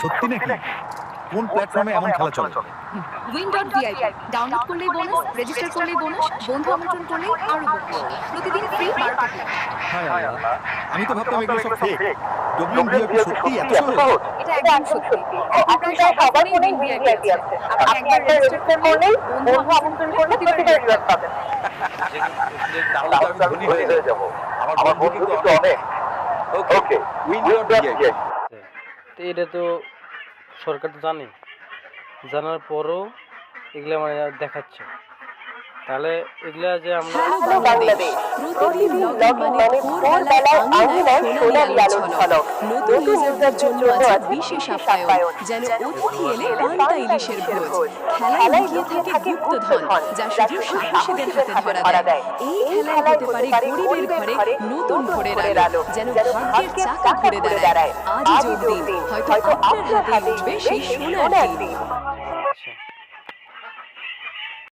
সত্যি নাকি কোন প্ল্যাটফর্মে এমন খেলা চলে উইন ডট ভিআইপি ডাউনলোড করলেই বোনাস রেজিস্টার করলেই বোনাস বন্ধু আমন্ত্রণ করলেই আরও বোনাস প্রতিদিন ফ্রি মার্কেটিং হ্যাঁ আল্লাহ, আমি তো ভাবতাম এগুলো সব ফেক ডব্লিউ ভিআইপি সত্যি এত সহজ এটা একদম সত্যি এখন প্রায় সবার ফোনেই ভিআইপি আছে আপনি একবার রেজিস্টার করলেই বন্ধু আমন্ত্রণ করলে প্রতিবার রিওয়ার্ড পাবেন তাহলে আমি ধনী হয়ে যাব আমার বন্ধু কিন্তু অনেক ওকে উইন ডট ভিআইপি তো এটা তো সরকার তো জানে। জানার পরও এগুলো মানে দেখাচ্ছে। তাহলে এগুলা যে আমরা মানে ভোরবেলায় আঙিনায় সোনালি আলোর ঝলক। নতুন ইউজারদের জন্য আছে বিশেষ আপ্যায়ন যেন অতিথি এলে পান্তা ইলিশের ভোজ খেলায় লুকিয়ে থাকে গুপ্তধন যা শুধু সাহসীদের হাতে ধরা দেয়। এই খেলায় হতে পারে গরিবের ঘরে নতুন ভোরের আলো যেন ভাগ্যের চাকা ঘুরে দাঁড়ায়। আজই যোগ দিন। হয়তো আপনার হাতে উঠবে সেই সোনার দিন।